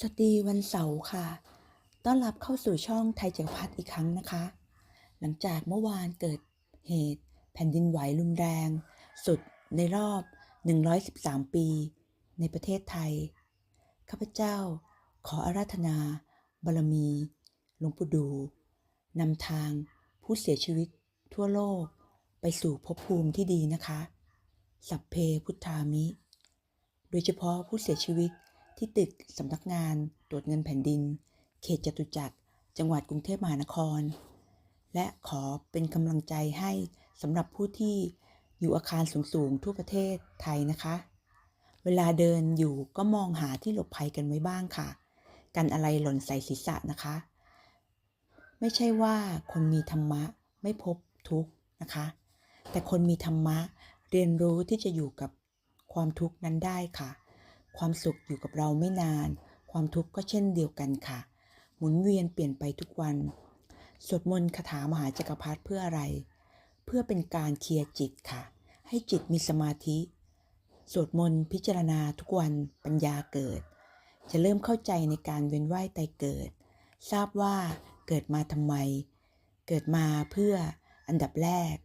สวัสดีวันเสาร์ค่ะ ต้อนรับเข้าสู่ช่องไทยจักรพรรดิอีกครั้งนะคะ หลังจากเมื่อวานเกิดเหตุแผ่นดินไหวรุนแรง สุดในรอบ 113 ปี ในประเทศไทย ข้าพเจ้าขออาราธนาบารมีหลวงปู่ดูนำทางผู้เสียชีวิตทั่วโลกไปสู่ภพภูมิที่ดีนะคะ สัพเพพุทธามิ โดยเฉพาะผู้เสียชีวิต ที่ตึกสำนักงานตรวจเงินแผ่นดิน เขตจตุจักร จังหวัดกรุงเทพมหานคร และขอเป็นกำลังใจให้สำหรับผู้ที่อยู่อาคารสูงๆ ทั่วประเทศไทยนะคะ เวลาเดินอยู่ก็มองหาที่หลบภัยกันไว้บ้างค่ะ กันอะไรหล่นใส่ศีรษะนะคะ ไม่ใช่ว่าคนมีธรรมะไม่พบทุกข์นะคะ แต่คนมีธรรมะเรียนรู้ที่จะอยู่กับความทุกข์นั้นได้ค่ะ ความสุขอยู่กับเราไม่นาน ความทุกข์ก็เช่นเดียวกันค่ะ หมุนเวียนเปลี่ยนไปทุกวัน สวดมนต์คาถามหาจักรพรรดิเพื่ออะไร เพื่อเป็นการเคลียร์จิตค่ะ ให้จิตมีสมาธิ สวดมนต์พิจารณาทุกวันปัญญาเกิด จะเริ่มเข้าใจในการเวียนว่ายตายเกิด ทราบว่าเกิดมาทำไม เกิดมาเพื่ออันดับแรก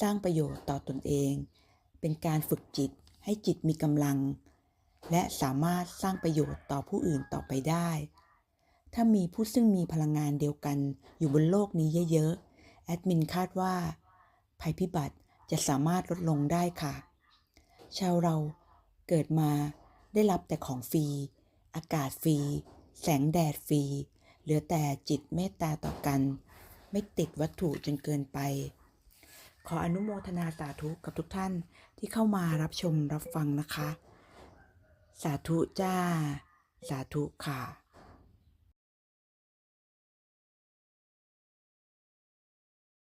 สร้างประโยชน์ต่อตนเอง เป็นการฝึกจิตให้จิตมีกำลัง และสามารถสร้างประโยชน์ต่อผู้อื่นต่อไปได้ ถ้ามีผู้ซึ่งมีพลังงานเดียวกันอยู่บนโลกนี้เยอะๆ แอดมินคาดว่า ภัยพิบัติจะสามารถลดลงได้ค่ะ ชาวเราเกิดมาได้รับแต่ของฟรี อากาศฟรี แสงแดดฟรี เหลือแต่จิตเมตตาต่อกัน ไม่ติดวัตถุจนเกินไป ขออนุโมทนาสาธุกับทุกท่านที่เข้ามารับชมรับฟังนะคะ สาธุจ้า สาธุค่ะ